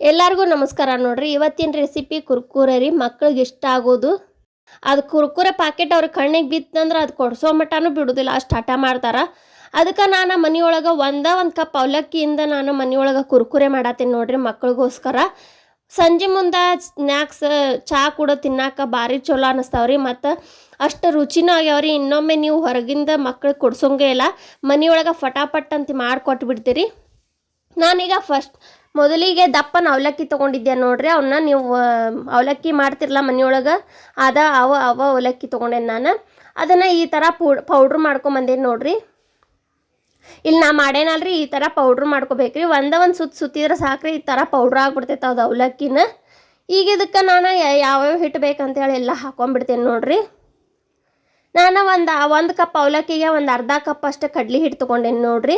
ಎಲ್ಲರಿಗೂ ನಮಸ್ಕಾರ ನೋಡ್ರಿ. ಇವತ್ತಿನ ರೆಸಿಪಿ ಕುರ್ಕುರೆ ರೀ. ಮಕ್ಳಿಗೆ ಇಷ್ಟ ಆಗೋದು. ಅದು ಕುರ್ಕುರೆ ಪಾಕೆಟ್ ಅವ್ರ ಕಣ್ಣಿಗೆ ಬಿತ್ತಂದ್ರೆ ಅದು ಕೊಡ್ಸೋ ಮಟ್ಟನೂ ಬಿಡೋದಿಲ್ಲ. ಅಷ್ಟು ಹಠ ಮಾಡ್ತಾರೆ. ಅದಕ್ಕೆ ನಾನು ಮನೆಯೊಳಗೆ ಒಂದ ಒಂದು ಕಪ್ ಅವಲಕ್ಕಿಯಿಂದ ನಾನು ಮನೆಯೊಳಗೆ ಕುರ್ಕುರೆ ಮಾಡತ್ತೀನಿ ನೋಡ್ರಿ ಮಕ್ಳಿಗೋಸ್ಕರ. ಸಂಜೆ ಮುಂದೆ ಸ್ನ್ಯಾಕ್ಸ್ ಚಹಾ ಕೂಡ ತಿನ್ನಾಕ ಭಾರಿ ಚಲೋ ಅನ್ನಿಸ್ತಾವ್ರಿ ಮತ್ತು ಅಷ್ಟು ರುಚಿನೂ ಆಗ್ಯಾವ್ರಿ ಇನ್ನೊಮ್ಮೆ ನೀವು ಹೊರಗಿಂದ ಮಕ್ಳಿಗೆ ಕೊಡ್ಸೋಂಗೆ ಇಲ್ಲ. ಮನೆಯೊಳಗೆ ಫಟಾಫಟ್ ಅಂತ ಮಾಡಿಕೊಟ್ಬಿಡ್ತೀರಿ. ನಾನೀಗ ಫಸ್ಟ್ ಮೊದಲಿಗೆ ದಪ್ಪನ ಅವಲಕ್ಕಿ ತೊಗೊಂಡಿದ್ದೆ ನೋಡ್ರಿ ಅವನ್ನ ನೀವು ಅವಲಕ್ಕಿ ಮಾಡ್ತಿರಲ್ಲ ಮನೆಯೊಳಗೆ? ಅದ ಅವ ಅವ ಅವಲಕ್ಕಿ ತಗೊಂಡೆ ನಾನು. ಅದನ್ನು ಈ ಥರ ಪೌಡ್ ಪೌಡ್ರ್ ಮಾಡ್ಕೊಂಬಂದೇನಿ ನೋಡ್ರಿ. ಇಲ್ಲಿ ನಾ ಮಾಡೇನಲ್ರಿ ಈ ಥರ ಪೌಡ್ರ್ ಮಾಡ್ಕೋಬೇಕ್ರಿ. ಒಂದ ಒಂದು ಸುತ್ತ ಸುತ್ತಿದ್ರೆ ಸಾಕ್ರಿ, ಈ ಥರ ಪೌಡ್ರ್ ಆಗ್ಬಿಡ್ತೈತೆ ಅದು ಅವಲಕ್ಕಿನ. ಈಗ ಇದಕ್ಕೆ ನಾನು ಯಾವ್ಯಾವ ಹಿಟ್ಟು ಬೇಕಂತೇಳಿ ಎಲ್ಲ ಹಾಕೊಂಡ್ಬಿಡ್ತೇನೆ ನೋಡ್ರಿ. ನಾನು ಒಂದು ಒಂದು ಕಪ್ ಅವಲಕ್ಕಿಗೆ ಒಂದು ಅರ್ಧ ಕಪ್ ಅಷ್ಟು ಕಡ್ಲಿ ಹಿಟ್ಟು ತೊಗೊಂಡೇನಿ ನೋಡ್ರಿ.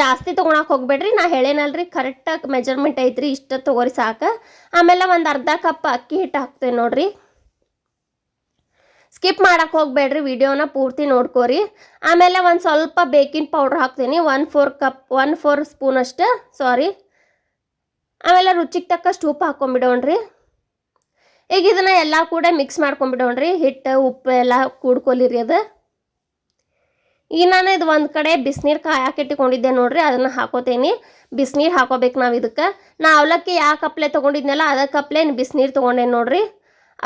ಜಾಸ್ತಿ ತೊಗೊಳಕ್ಕೆ ಹೋಗ್ಬೇಡ್ರಿ. ನಾ ಹೇಳೇನಲ್ರಿ ಕರೆಕ್ಟಾಗಿ ಮೆಜರ್ಮೆಂಟ್ ಐತ್ರಿ, ಇಷ್ಟ ತೊಗೊರಿ ಸಾಕು. ಆಮೇಲೆ ಒಂದು ಅರ್ಧ ಕಪ್ ಅಕ್ಕಿ ಹಿಟ್ಟು ಹಾಕ್ತೇವೆ ನೋಡ್ರಿ. ಸ್ಕಿಪ್ ಮಾಡಕ್ಕೆ ಹೋಗ್ಬೇಡ್ರಿ, ವಿಡಿಯೋನ ಪೂರ್ತಿ ನೋಡ್ಕೋರಿ. ಆಮೇಲೆ ಒಂದು ಸ್ವಲ್ಪ ಬೇಕಿಂಗ್ ಪೌಡ್ರ್ ಹಾಕ್ತೀನಿ one four cup one four spoon ಅಷ್ಟು ಸಾರಿ ಆಮೇಲೆ ರುಚಿಗೆ ತಕ್ಕಷ್ಟು ಉಪ್ಪು ಹಾಕ್ಕೊಂಬಿಡೋಣ್ರಿ ಈಗ ಇದನ್ನ ಎಲ್ಲ ಕೂಡ ಮಿಕ್ಸ್ ಮಾಡ್ಕೊಂಬಿಡೋಣ್ರಿ, ಹಿಟ್ಟು, ಉಪ್ಪು ಎಲ್ಲ ಕೂಡ್ಕೊಲಿರಿ ಅದು. ಈಗ ನಾನು ಇದು ಒಂದು ಕಡೆ ಬಿಸಿನೀರು ಕಾಯಾಕಿಟ್ಟುಕೊಂಡಿದ್ದೆ ನೋಡ್ರಿ, ಅದನ್ನು ಹಾಕೋತೇನೆ. ಬಿಸಿನೀರು ಹಾಕೋಬೇಕು ನಾವು ಇದಕ್ಕೆ. ನಾ ಅವಲಕ್ಕಿ ಯಾವ ಕಪ್ಲೆ ತೊಗೊಂಡಿದ್ನಲ್ಲ, ಅದ ಕಪ್ಲೆ ಬಿಸಿನೀರು ತೊಗೊಂಡೇನಿ ನೋಡ್ರಿ.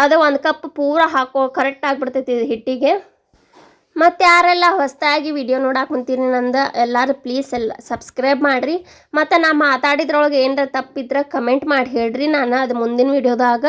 ಅದು ಒಂದು ಕಪ್ ಪೂರ ಹಾಕೋ ಕರೆಕ್ಟ್ ಆಗಿಬಿಡ್ತೈತಿ ಹಿಟ್ಟಿಗೆ. ಮತ್ತು ಯಾರೆಲ್ಲ ಹೊಸದಾಗಿ ವಿಡಿಯೋ ನೋಡಕ್ಕೆ ಕುಂತೀರಿ ನಂದು, ಎಲ್ಲರೂ ಪ್ಲೀಸ್ ಎಲ್ಲ ಸಬ್ಸ್ಕ್ರೈಬ್ ಮಾಡಿರಿ. ಮತ್ತು ನಾ ಮಾತಾಡಿದ್ರೊಳಗೆ ಏನರ ತಪ್ಪಿದ್ರೆ ಕಮೆಂಟ್ ಮಾಡಿ ಹೇಳ್ರಿ ನಾನು ಅದು ಮುಂದಿನ ವಿಡಿಯೋದಾಗ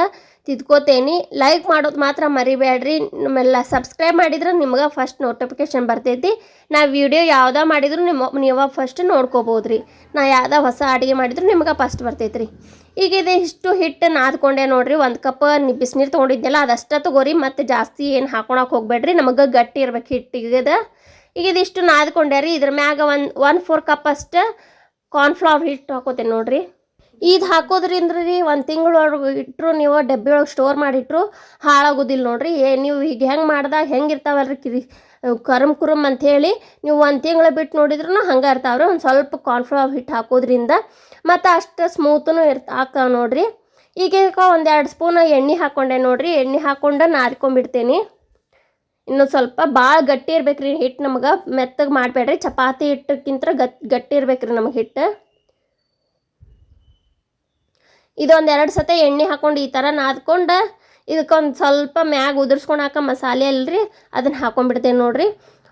ತಿದ್ಕೋತೇನೆ. ಲೈಕ್ ಮಾಡೋದು ಮಾತ್ರ ಮರಿಬೇಡ್ರಿ ನಮ್ಮೆಲ್ಲ ಸಬ್ಸ್ಕ್ರೈಬ್ ಮಾಡಿದ್ರೆ ನಿಮ್ಗೆ ಫಸ್ಟ್ ನೋಟಿಫಿಕೇಶನ್ ಬರ್ತೈತಿ. ನಾ ವಿಡಿಯೋ ಯಾವ್ದು ಮಾಡಿದ್ರು ನಿಮ್ಮ, ನೀವು ಫಸ್ಟ್ ನೋಡ್ಕೋಬೋದು ರೀ ನಾ ಯಾವ್ದು ಹೊಸ ಅಡುಗೆ ಮಾಡಿದ್ರು ನಿಮ್ಗೆ ಫಸ್ಟ್ ಬರ್ತೈತೆ ರೀ ಈಗ ಇದು ಇಷ್ಟು ಹಿಟ್ಟು ನಾದ್ಕೊಂಡೆ ನೋಡ್ರಿ. ಒಂದು ಕಪ್ ಬಿಸಿನೀರು ತೊಗೊಂಡಿದ್ದೆಲ್ಲ ಅದಷ್ಟ ತಗೋರಿ. ಮತ್ತು ಜಾಸ್ತಿ ಏನು ಹಾಕೊಳಕ್ಕೆ ಹೋಗ್ಬೇಡ್ರಿ. ನಮಗೆ ಗಟ್ಟಿ ಇರ್ಬೇಕು ಹಿಟ್ಟಿಗೆ ಈಗ ಇದಿಷ್ಟು ನಾದ್ಕೊಂಡೆ ರೀ. ಇದ್ರ ಮ್ಯಾಗ ಒಂದು ಒನ್ ಫೋರ್ ಕಪ್ ಅಷ್ಟು ಕಾರ್ನ್ಫ್ಲವರ್ ಹಿಟ್ಟು ಹಾಕೋತೇನೆ ನೋಡ್ರಿ. ಇದು ಹಾಕೋದ್ರಿಂದ ರೀ ಒಂದು ತಿಂಗಳೊಳಗೆ ಇಟ್ಟರು ನೀವು ಡಬ್ಬಿ ಒಳಗೆ ಸ್ಟೋರ್ ಮಾಡಿಟ್ರು ಹಾಳಾಗೋದಿಲ್ಲ ನೋಡ್ರಿ. ಏ, ನೀವು ಈಗ ಹೆಂಗೆ ಮಾಡ್ದಾಗ ಹೆಂಗೆ ಇರ್ತಾವಲ್ರಿ ಕಿರಿ ಕರಮ್ ಕುರಮ್ ಅಂಥೇಳಿ ನೀವು ಒಂದು ತಿಂಗಳು ಬಿಟ್ಟು ನೋಡಿದ್ರು ಹಂಗೆ ಇರ್ತಾವ್ರಿ ಒಂದು ಸ್ವಲ್ಪ ಕಾರ್ನ್ಫ್ಲವರ್ ಹಿಟ್ಟು ಹಾಕೋದ್ರಿಂದ ಮತ್ತು ಅಷ್ಟು ಸ್ಮೂತೂ ಇರ್ತ ಹಾಕಾವ ನೋಡಿರಿ. ಈಗೀಗ ಒಂದು ಎರಡು ಸ್ಪೂನ್ ಎಣ್ಣೆ ಹಾಕ್ಕೊಂಡೆ ನೋಡಿರಿ. ಎಣ್ಣೆ ಹಾಕ್ಕೊಂಡು ನಾದ್ಕೊಂಡ್ಬಿಡ್ತೀನಿ ಇನ್ನೊಂದು ಸ್ವಲ್ಪ ಭಾಳ ಗಟ್ಟಿ ಇರ್ಬೇಕ್ರಿ ಹಿಟ್ಟು ನಮ್ಗೆ. ಮೆತ್ತಗೆ ಮಾಡಬೇಡ್ರಿ. ಚಪಾತಿ ಹಿಟ್ಟಕ್ಕಿಂತ ಗಟ್, ಗಟ್ಟಿ ಇರ್ಬೇಕ್ರಿ ನಮಗೆ ಹಿಟ್ಟು ಇದೊಂದು ಎರಡು ಸತೆ ಎಣ್ಣೆ ಹಾಕೊಂಡು ಈ ಥರ ನಾದ್ಕೊಂಡು ಇದಕ್ಕೊಂದು ಸ್ವಲ್ಪ ಮ್ಯಾಗ ಉದುರ್ಸ್ಕೊಂಡು ಹಾಕೋ ಮಸಾಲೆ ಅಲ್ರಿ ಅದನ್ನು ಹಾಕೊಂಡ್ಬಿಡ್ತೇನೆ ನೋಡ್ರಿ.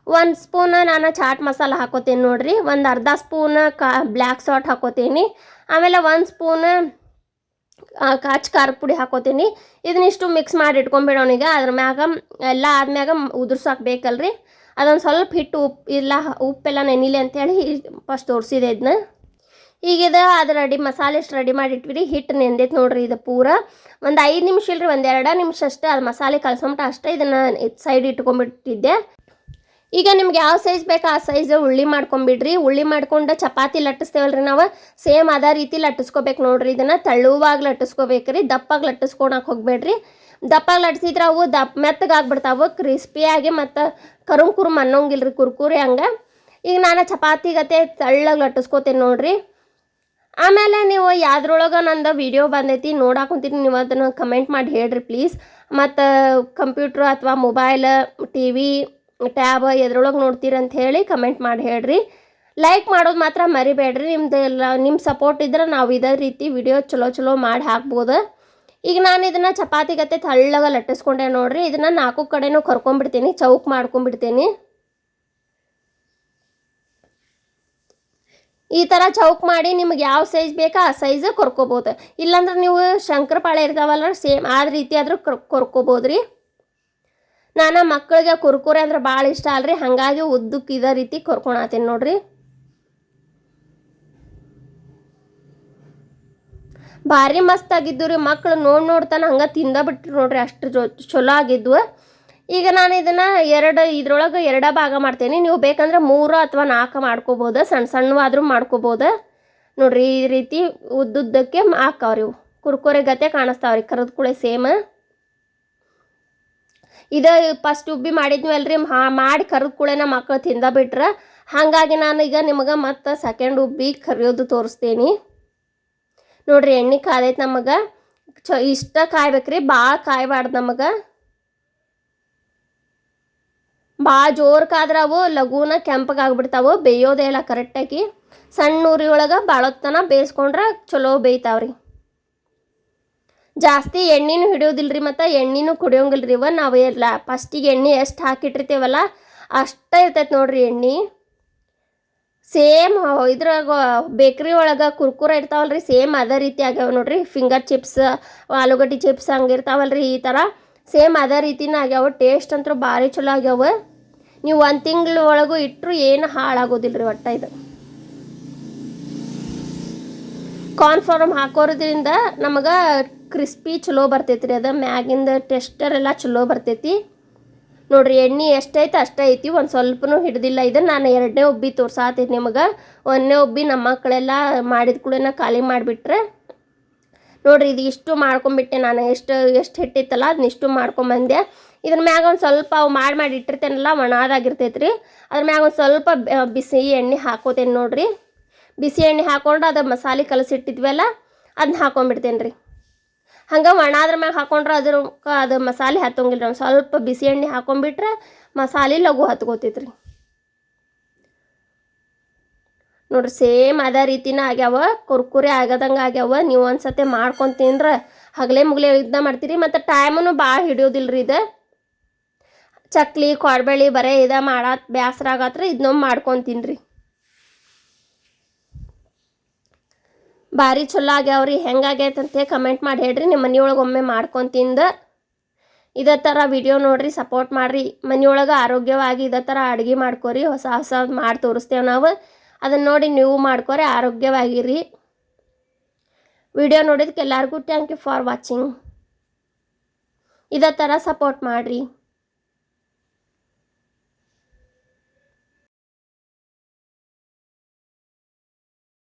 ಒಂದು ಸ್ಪೂನ್ ನಾನು ಚಾಟ್ ಮಸಾಲ ಹಾಕೋತೀನಿ ನೋಡ್ರಿ, ಒಂದು ಅರ್ಧ ಸ್ಪೂನ್ ಕಾ ಬ್ಲ್ಯಾಕ್ ಸಾಲ್ಟ್ ಹಾಕೋತೀನಿ, ಆಮೇಲೆ ಒಂದು ಸ್ಪೂನ್ ಕಾಚ್ ಖಾರದ ಪುಡಿ ಹಾಕೋತೀನಿ. ಇದನ್ನಿಷ್ಟು ಮಿಕ್ಸ್ ಮಾಡಿ ಇಟ್ಕೊಂಡ್ಬಿಡೋಣೀಗ ಅದ್ರ ಮ್ಯಾಗ ಎಲ್ಲ ಆದ್ಮ್ಯಾಗ ಉದುರ್ಸೋಕೆ ಬೇಕಲ್ರಿ. ಅದೊಂದು ಸ್ವಲ್ಪ ಹಿಟ್ಟು ಉಪ್ಪು ಇಲ್ಲ ಉಪ್ಪೆಲ್ಲ ನೆನಿಲಿ ಅಂತೇಳಿ ಫಸ್ಟ್ ತೋರಿಸಿದೆ ಇದನ್ನ ಈಗ ಇದು ಅದು ರೆಡಿ ಮಸಾಲೆ ಎಷ್ಟು ರೆಡಿ ಮಾಡಿ ಇಟ್ಬಿಡಿ ಹಿಟ್ಟು ನೆಂದೈತೆ ನೋಡ್ರಿ ಇದು ಪೂರ. ಒಂದು ಐದು ನಿಮಿಷ ಇಲ್ರಿ, ಒಂದು ಎರಡು ನಿಮಿಷ ಅಷ್ಟೇ ಅದು ಮಸಾಲೆ ಕಲ್ಸೋಮಟ ಅಷ್ಟೇ ಇದನ್ನು ಸೈಡ್ ಇಟ್ಕೊಂಡ್ಬಿಟ್ಟಿದ್ದೆ ಈಗ ನಿಮ್ಗೆ ಯಾವ ಸೈಜ್ ಬೇಕು ಆ ಸೈಜ್ ಉಳ್ಳಿ ಮಾಡ್ಕೊಂಬಿಡ್ರಿ. ಉಳ್ಳಿ ಮಾಡ್ಕೊಂಡು ಚಪಾತಿ ಲಟ್ಟಿಸ್ತೇವಲ್ರಿ ನಾವು. ಸೇಮ್ ಅದೇ ರೀತಿ ಲಟ್ಟಿಸ್ಕೋಬೇಕು ನೋಡ್ರಿ ಇದನ್ನು. ತೆಳುವಾಗಿ ಲಟ್ಟಿಸ್ಕೋಬೇಕ್ರಿ, ದಪ್ಪಾಗಿ ಲಟ್ಟಿಸ್ಕೊಳಕ್ಕೆ ಹೋಗ್ಬೇಡ್ರಿ. ದಪ್ಪಾಗಿ ಲಟ್ಟಿಸಿದ್ರೆ ಅವು ದಪ್ಪ ಮೆತ್ತಗೆ ಆಗ್ಬಿಡ್ತಾವೆ ಕ್ರಿಸ್ಪಿಯಾಗಿ ಮತ್ತು ಕರುಮ್ ಕುರುಮ್ ಅನ್ನೋಂಗಿಲ್ರಿ ಕುರ್ಕುರಿ ಹಂಗೆ. ಈಗ ನಾನು ಚಪಾತಿ ಗತೆ ತೆಳ್ಳಗೆ ಲಟ್ಟಿಸ್ಕೋತೇನೆ ನೋಡ್ರಿ. ಆಮೇಲೆ ನೀವು ಯಾವ್ದ್ರೊಳಗೆ ನಂದು ವಿಡಿಯೋ ಬಂದೈತಿ ನೋಡಾಕೊಂತೀನಿ ನೀವು ಅದನ್ನು ಕಮೆಂಟ್ ಮಾಡಿ ಹೇಳ್ರಿ ಪ್ಲೀಸ್ ಮತ್ತು ಕಂಪ್ಯೂಟ್ರ್ ಅಥವಾ ಮೊಬೈಲ್ ಟಿ ವಿ ಟ್ಯಾಬ್ ಎದ್ರೊಳಗೆ ನೋಡ್ತೀರಂತ ಹೇಳಿ ಕಮೆಂಟ್ ಮಾಡಿ ಹೇಳ್ರಿ. ಲೈಕ್ ಮಾಡೋದು ಮಾತ್ರ ಮರಿಬೇಡ್ರಿ. ನಿಮ್ದು ಎಲ್ಲ ನಿಮ್ಮ ಸಪೋರ್ಟ್ ಇದ್ರೆ ನಾವು ಇದೇ ರೀತಿ ವಿಡಿಯೋ ಚಲೋ ಚಲೋ ಮಾಡಿ ಹಾಕ್ಬೋದು. ಈಗ ನಾನು ಇದನ್ನು ಚಪಾತಿ ಗತೆ ತಳ್ಳಗ ಲಟ್ಟಿಸ್ಕೊಂಡೆ ನೋಡ್ರಿ. ಇದನ್ನು ನಾಲ್ಕು ಕಡೆನೂ ಕರ್ಕೊಂಡ್ಬಿಡ್ತೀನಿ, ಚೌಕ್ ಮಾಡ್ಕೊಂಡ್ಬಿಡ್ತೀನಿ. ಈ ಥರ ಚೌಕ್ ಮಾಡಿ ನಿಮ್ಗೆ ಯಾವ ಸೈಜ್ ಬೇಕಾ ಆ ಸೈಜ್ ಕೊರ್ಕೋಬೋದು. ಇಲ್ಲಾಂದ್ರೆ ನೀವು ಶಂಕರಪಾಳೆ ಇರ್ತಾವಲ್ಲ ಸೇಮ್ ಆ ರೀತಿ ಆದ್ರೂ ಕೊರ್ಕೋಬೋದು ರೀ ನಾನು ಮಕ್ಕಳಿಗೆ ಕುರ್ಕುರೆ ಅಂದ್ರೆ ಭಾಳ ಇಷ್ಟ ಅಲ್ರಿ, ಹಾಗಾಗಿ ಉದ್ದಕ್ಕೆ ಇದೇ ರೀತಿ ಕೊರ್ಕೊಳತೀನಿ ನೋಡ್ರಿ. ಭಾರಿ ಮಸ್ತ್ ಆಗಿದ್ದು ರೀ ಮಕ್ಕಳು ನೋಡಿ ನೋಡ್ತಾನೆ ಹಂಗೆ ತಿಂದ ಬಿಟ್ರಿ ನೋಡ್ರಿ, ಅಷ್ಟು ಚಲೋ ಆಗಿದ್ವು. ಈಗ ನಾನು ಇದನ್ನು ಎರಡು, ಇದ್ರೊಳಗೆ ಎರಡ ಭಾಗ ಮಾಡ್ತೀನಿ. ನೀವು ಬೇಕಂದ್ರೆ ಮೂರು ಅಥವಾ ನಾಲ್ಕು ಮಾಡ್ಕೋಬೋದು? ಸಣ್ಣ ಸಣ್ಣವಾದ್ರೂ ಮಾಡ್ಕೋಬೋದು? ನೋಡ್ರಿ, ಈ ರೀತಿ ಉದ್ದುದ್ದಕ್ಕೆ ಹಾಕವ್ರಿ ಇವು. ಕುರ್ಕುರೆ ಗತೆ ಕಾಣಿಸ್ತಾವ್ರಿ ಕರೆದ ಕೂಡ ಸೇಮ್. ಇದು ಫಸ್ಟ್ ಉಬ್ಬಿ ಮಾಡಿದ್ವಲ್ರಿ ಮಾಡಿ ಕರೆದ ಕೂಳೆನ ಮಕ್ಕಳು ತಿಂದ ಬಿಟ್ರೆ. ಹಾಗಾಗಿ ನಾನು ಈಗ ನಿಮಗೆ ಮತ್ತೆ ಸೆಕೆಂಡ್ ಉಬ್ಬಿ ಕರಿಯೋದು ತೋರಿಸ್ತೀನಿ. ನೋಡ್ರಿ, ಎಣ್ಣೆ ಕಾದೈತೆ ನಮಗೆ. ಚ, ಇಷ್ಟ ಕಾಯ್ಬೇಕ್ರಿ ಭಾಳ ಕಾಯ್ಬಾರ್ದು ನಮಗೆ. ಭಾಳ ಜೋರು ಕಾದ್ರೆ ಅವು ಲಘೂನ ಕೆಂಪಗಾಗ್ಬಿಡ್ತಾವೆ, ಬೇಯೋದೇ ಇಲ್ಲ ಕರೆಕ್ಟಾಗಿ. ಸಣ್ಣ ಉರಿ ಒಳಗೆ ಭಾಳೊತ್ತನ ಬೇಯಿಸ್ಕೊಂಡ್ರೆ ಚಲೋ ಬೇಯ್ತಾವ್ರಿ. ಜಾಸ್ತಿ ಎಣ್ಣೆನೂ ಹಿಡಿಯೋದಿಲ್ಲರಿ ಮತ್ತು ಎಣ್ಣೆನೂ ಕುಡಿಯೋಂಗಿಲ್ರಿ ಇವ. ನಾವು ಎಲ್ಲ ಫಸ್ಟಿಗೆ ಎಣ್ಣೆ ಎಷ್ಟು ಹಾಕಿಟ್ಟಿರ್ತೀವಲ್ಲ, ಅಷ್ಟೇ ಇರ್ತೈತೆ ನೋಡ್ರಿ ಎಣ್ಣೆ. ಸೇಮ್ ಇದ್ರಾಗ ಬೇಕ್ರಿ ಒಳಗೆ ಕುರ್ಕುರ ಇರ್ತಾವಲ್ರಿ, ಸೇಮ್ ಅದೇ ರೀತಿ ಆಗ್ಯಾವ ನೋಡ್ರಿ. ಫಿಂಗರ್ ಚಿಪ್ಸ್ ಆಲೂಗಡ್ಡೆ ಚಿಪ್ಸ್ ಹಂಗೆ ಇರ್ತಾವಲ್ರಿ ಈ ಥರ ಸೇಮ್ ಅದೇ ರೀತಿನ ಆಗ್ಯಾವ ಟೇಸ್ಟ್ ಅಂತೂ ಭಾರಿ ಚಲೋ ಆಗ್ಯಾವ. ನೀವು ಒಂದು ತಿಂಗಳ ಒಳಗೂ ಇಟ್ಟರು ಏನು ಹಾಳಾಗೋದಿಲ್ರಿ ಒಟ್ಟ ಇದು. ಕಾರ್ನ್ಫಾರ್ಮ್ ಹಾಕೋದ್ರಿಂದ ನಮಗೆ ಕ್ರಿಸ್ಪಿ ಚಲೋ ಬರ್ತೈತಿ ರೀ ಅದು ಮ್ಯಾಗಿಂದ ಟೆಸ್ಟರ್ ಎಲ್ಲ ಚಲೋ ಬರ್ತೈತಿ. ನೋಡ್ರಿ ಎಣ್ಣೆ ಎಷ್ಟೈತೆ ಅಷ್ಟೇ ಐತಿ, ಒಂದು ಸ್ವಲ್ಪನೂ ಹಿಡ್ದಿಲ್ಲ. ಇದು ನಾನು ಎರಡನೇ ಒಬ್ಬಿ ತೋರ್ಸಾತೀನಿ ನಿಮಗೆ. ಒಂದನೇ ಒಬ್ಬಿ ನಮ್ಮ ಮಕ್ಕಳೆಲ್ಲ ಮಾಡಿದ ಕೂಡ ಖಾಲಿ ಮಾಡಿಬಿಟ್ರೆ ನೋಡ್ರಿ ಇದು ಇಷ್ಟು ಮಾಡ್ಕೊಂಬಿಟ್ಟೆ ನಾನು. ಎಷ್ಟು ಎಷ್ಟು ಹಿಟ್ಟಿತ್ತಲ್ಲ ಅದನ್ನ ಇಷ್ಟು ಮಾಡ್ಕೊಂಬಂದೆ. ಇದ್ರ ಮ್ಯಾಗ ಒಂದು ಸ್ವಲ್ಪ ಅವು ಮಾಡಿ ಮಾಡಿ ಇಟ್ಟಿರ್ತೇನಲ್ಲ ಒಣದಾಗಿರ್ತೈತೆ ರೀ ಅದ್ರ ಮ್ಯಾಗ ಒಂದು ಸ್ವಲ್ಪ ಬಿಸಿ ಎಣ್ಣೆ ಹಾಕೋತೇನೆ ನೋಡ್ರಿ. ಬಿಸಿ ಎಣ್ಣೆ ಹಾಕೊಂಡು ಅದು ಮಸಾಲೆ ಕಲಸಿಟ್ಟಿದ್ವಲ್ಲ ಅದನ್ನ ಹಾಕೊಂಡ್ಬಿಡ್ತೇನೆ ರೀ ಹಂಗೆ ಒಣಾದ್ರ ಮ್ಯಾಗ ಹಾಕೊಂಡ್ರೆ ಅದ್ರ ಅದು ಮಸಾಲೆ ಹತ್ತೋಂಗಿಲ್ಲ ಒಂದು ಸ್ವಲ್ಪ ಬಿಸಿ ಎಣ್ಣೆ ಹಾಕೊಂಡ್ಬಿಟ್ರೆ ಮಸಾಲೆ ಲಘು ಹತ್ಕೋತೈತೆ ರೀ ನೋಡ್ರಿ, ಸೇಮ್ ಅದೇ ರೀತಿನ ಆಗ್ಯಾವ, ಕುರ್ಕುರಿ ಆಗದಂಗೆ ಆಗ್ಯಾವ. ನೀವು ಒಂದ್ಸತಿ ಮಾಡ್ಕೊಂಡು ತಿಂದ್ರೆ ಹಗಲೇ ಮುಗಲೇ ಇದನ್ನ ಮಾಡ್ತೀರಿ. ಮತ್ತು ಟೈಮನ್ನು ಭಾಳ ರೀ ಇದು. ಚಕ್ಲಿ ಕೊಡ್ಬೇಳಿ ಬರೇ ಇದ ಮಾಡತ್, ಬ್ಯಾಸರ ಆಗತ್ರ ಇದನ್ನೊಮ್ಮೆ ಮಾಡ್ಕೊಂಡು ತಿನ್ರಿ. ಭಾರಿ ಚಲೋ ಆಗ್ಯಾವ್ರಿ. ಹೆಂಗಾಗೈತಂತೆ ಕಮೆಂಟ್ ಮಾಡಿ ಹೇಳ್ರಿ. ನಿಮ್ಮ ಮನೆಯೊಳಗೆ ಒಮ್ಮೆ ಮಾಡ್ಕೊಂಡು ತಿಂದು ಇದೇ ಥರ ವಿಡಿಯೋ ನೋಡ್ರಿ ಸಪೋರ್ಟ್ ಮಾಡಿರಿ. ಮನೆಯೊಳಗೆ ಆರೋಗ್ಯವಾಗಿ ಇದೇ ಥರ ಅಡುಗೆ ಮಾಡ್ಕೊರಿ. ಹೊಸ ಹೊಸ ಮಾಡಿ ತೋರಿಸ್ತೇವೆ ನಾವು. ಅದನ್ನು ನೋಡಿ ನೀವು ಮಾಡ್ಕೋರೆ ಆರೋಗ್ಯವಾಗಿರಿ. ವಿಡಿಯೋ ನೋಡಿದಕ್ಕೆ ಎಲ್ಲರಿಗೂ ಥ್ಯಾಂಕ್ ಯು ಫಾರ್ ವಾಚಿಂಗ್ ಇದೇ ಥರ ಸಪೋರ್ಟ್ ಮಾಡಿರಿ.